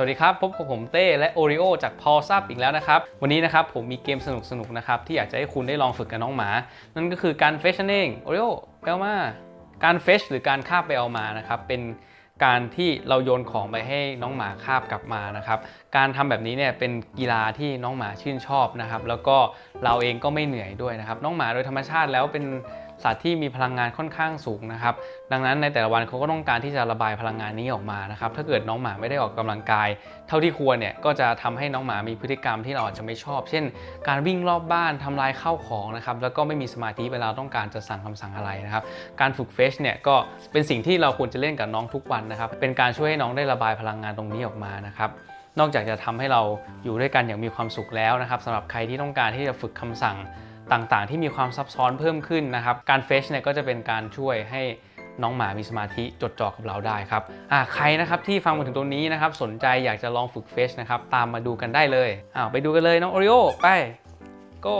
วัสดีครับ พบกับผมเต้และโอริโอจากพอซับอีกแล้วนะครับ วันนี้นะครับผมมีเกมสนุกๆนะครับ ที่อยากจะให้คุณได้ลองฝึกกับน้องหมา นั่นก็คือการเฟชนั่นเองโอริโอไปเอามา การเฟชหรือการคาบไปเอามานะครับ เป็นการที่เราโยนของไปให้น้องหมาคาบกลับมานะครับ การทำแบบนี้เนี่ยเป็นกีฬาที่น้องหมาชื่นชอบนะครับ แล้วก็เราเองก็ไม่เหนื่อยด้วยนะครับ น้องหมาโดยธรรมชาติแล้วเป็น สัตว์ที่มีพลังงานค่อนข้างสูงนะครับ ดังนั้นในแต่ละวันเขาก็ต้องการที่จะระบายพลังงานนี้ออกมานะครับ ถ้าเกิดน้องหมาไม่ได้ออกกำลังกาย เท่าที่ควรเนี่ยก็จะทำให้น้องหมามีพฤติกรรมที่เราอาจจะไม่ชอบ เช่น การวิ่งรอบบ้านทำลายข้าวของนะครับ แล้วก็ไม่มีสมาธิเวลาต้องการจะสั่งคำสั่งอะไรนะครับ การฝึกเฟชเนี่ยก็เป็นสิ่งที่เราควรจะเล่นกับน้องทุกวันนะครับ เป็นการช่วยให้น้องได้ระบายพลังงานตรงนี้ออกมานะครับนอกจากจะทำให้เราอยู่ด้วยกันอย่างมีความสุขแล้วนะครับสำหรับใครที่ต้องการที่จะฝึกคำสั่ง ต่างๆ ที่มีความซับซ้อนเพิ่มขึ้นนะครับ การเฟชเนี่ยก็จะเป็นการช่วยให้น้องหมามีสมาธิจดจ่อกับเราได้ครับอ่าใครนะครับที่ฟังมาถึงตรงนี้นะครับสนใจอยากจะลองฝึกเฟชนะครับตามมาดูกันได้เลยอ้าวไปดูกันเลยน้องโอริโอไป go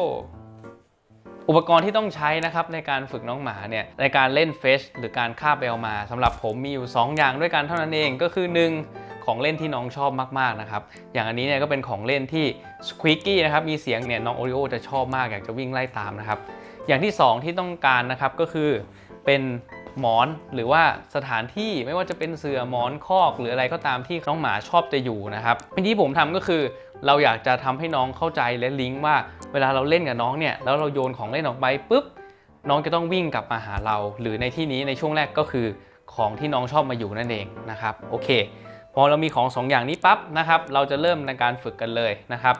อุปกรณ์ที่ต้องใช้นะครับในการฝึกน้องหมาเนี่ยในการเล่นเฟชหรือการคาบเบลมาสำหรับผมมีอยู่ 2 อย่างด้วยกันเท่านั้นเองก็คือ 1 ของเล่นที่น้องชอบมากๆนะครับ อย่างอันนี้เนี่ยก็เป็นของเล่นที่สควิกกี้นะครับ มีเสียงเนี่ยน้องโอริโอจะชอบมากอยากจะวิ่งไล่ตามนะครับ อย่างที่ 2 ที่ต้องการนะครับก็คือเป็นหมอนหรือว่าสถานที่ไม่ว่าจะเป็นเสื่อหมอนคอก หรืออะไรก็ตามที่น้องหมาชอบจะอยู่นะครับวิธีผมทำก็คือเราอยากจะทำให้น้องเข้าใจและลิงก์ว่าเวลาเราเล่นกับน้องเนี่ยแล้วเราโยนของเล่นออกไปปุ๊บน้องจะต้องวิ่งกลับมาหาเรา หรือในที่นี้ในช่วงแรกก็คือของที่น้องชอบมาอยู่นั่นเองนะครับโอเค พอเรามีของ 2 อย่างนี้ปั๊บนะครับเราจะเริ่มในการฝึกกันเลยนะครับ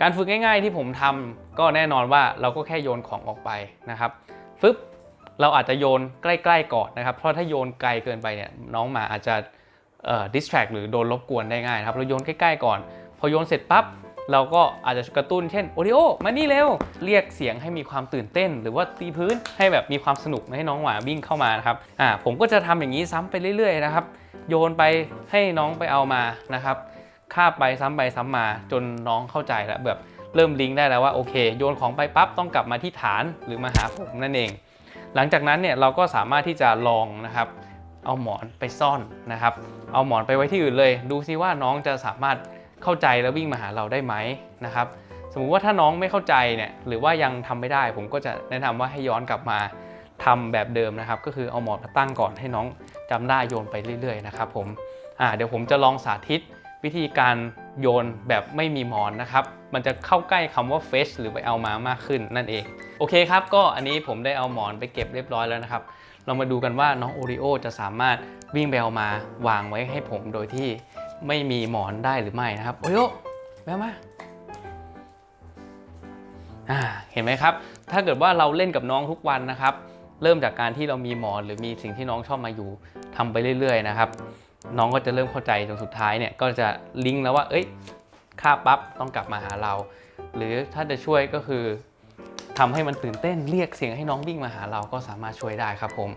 การฝึกง่าย ๆ ที่ผมทำก็แน่นอนว่าเราก็แค่โยนของออกไปนะครับฟึบเราอาจจะโยนใกล้ๆก่อนนะครับ เพราะถ้าโยนไกลเกินไปเนี่ยน้องหมาอาจจะดิสแทรกหรือโดนรบกวนได้ง่ายครับเราโยนใกล้ๆก่อน พอโยนเสร็จปั๊บ เราก็อาจจะกระตุ้นเช่นโอริโอมานี่เร็ว เรียกเสียงให้มีความตื่นเต้น หรือว่าตีพื้นให้แบบมีความสนุกให้น้องหมาวิ่งเข้ามานะครับอ่าผมก็จะทำอย่างนี้ซ้ำไปเรื่อยๆนะครับโยนไปให้น้องไปเอามานะครับคาบไปซ้ำไปซ้ำมาจนน้องเข้าใจแล้วแบบเริ่มลิงก์ได้แล้วว่าโอเค โยนของไปปั๊บต้องกลับมาที่ฐานหรือมาหาผมนั่นเอง หลังจากนั้นเนี่ยเราก็สามารถที่จะลองนะครับเอาหมอนไปซ่อนนะครับ เอาหมอนไปไว้ที่อื่นเลย ดูซิว่าน้องจะสามารถ เข้าใจแล้ววิ่งมาหาเราได้ไหมนะครับ สมมุติว่าถ้าน้องไม่เข้าใจเนี่ยหรือว่ายังทำไม่ได้ ผมก็จะแนะนำว่าให้ย้อนกลับมาทำแบบเดิมนะครับ ก็คือเอาหมอนมาตั้งก่อนให้น้องจำได้โยนไปเรื่อยๆนะครับผมอ่าเดี๋ยวผมจะลองสาธิตวิธีการโยนแบบไม่มีหมอนนะครับ มันจะเข้าใกล้คำว่า fetch หรือไปเอามามากขึ้นนั่นเอง โอเคครับ ก็อันนี้ผมได้เอาหมอนไปเก็บเรียบร้อยแล้วนะครับ เรามาดูกันว่าน้องโอริโอจะสามารถวิ่งไปเอามาวางไว้ให้ผมโดยที่ ไม่มีหมอนได้หรือไม่นะครับ โอริโอแมวมาเห็นไหมครับ ถ้าเกิดว่าเราเล่นกับน้องทุกวันนะครับ เริ่มจากการที่เรามีหมอนหรือมีสิ่งที่น้องชอบมาอยู่ทำไปเรื่อย ๆ นะครับ น้องก็จะเริ่มเข้าใจจนสุดท้ายเนี่ยก็จะลิงก์แล้วว่า เอ้ยค่าปั๊บต้องกลับมาหาเรา หรือถ้าจะช่วยก็คือทำให้มันตื่นเต้นเรียกเสียงให้น้องวิ่งมาหาเราก็สามารถช่วยได้ครับผม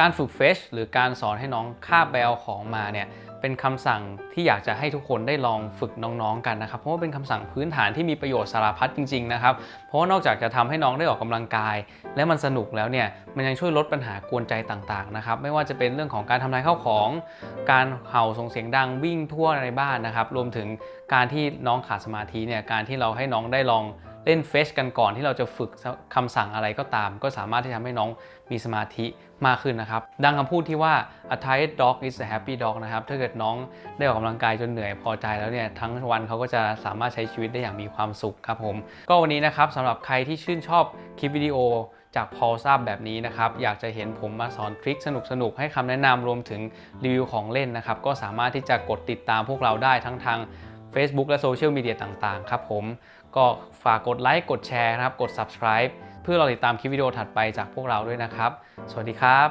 การฝึกเฟชหรือการสอนให้น้องคาบแบลของมาเนี่ย เป็นคำสั่งที่อยากจะให้ทุกคนได้ลองฝึกน้องๆกันนะครับ เพราะว่าเป็นคำสั่งพื้นฐานที่มีประโยชน์สารพัดจริงๆนะครับเพราะว่านอกจากจะทำให้น้องได้ออกกำลังกาย และมันสนุกแล้วเนี่ยมันยังช่วยลดปัญหากวนใจต่างๆนะครับไม่ว่าจะเป็นเรื่องของการทำลายข้าวของ การเห่าส่งเสียงดังวิ่งทั่วในบ้านนะครับรวมถึงการที่น้องขาดสมาธิเนี่ยการที่เราให้น้องได้ลอง เล่นเฟชกันก่อนที่เราจะฝึกคำสั่งอะไรก็ตาม ก็สามารถที่จะทำให้น้องมีสมาธิมากขึ้นนะครับ ดังคำพูดที่ว่า a tired dog is a happy dog นะครับ ถ้าเกิดน้องได้ออกกำลังกายจนเหนื่อยพอใจแล้วเนี่ย ทั้งวันเขาก็จะสามารถใช้ชีวิตได้อย่างมีความสุขครับผม ก็วันนี้นะครับสำหรับใครที่ชื่นชอบคลิปวิดีโอจากพอลซับแบบนี้นะครับ อยากจะเห็นผมมาสอนทริคสนุกๆ ให้คำแนะนำรวมถึงรีวิวของเล่นนะครับ ก็สามารถที่จะกดติดตามพวกเราได้ทั้งทาง Facebook และโซเชียลมีเดียต่างๆ ครับผม ก็ฝากกดไลค์กดแชร์นะครับ กด subscribe เพื่อเราติดตามคลิปวิดีโอถัดไปจากพวกเราด้วยนะครับ สวัสดีครับ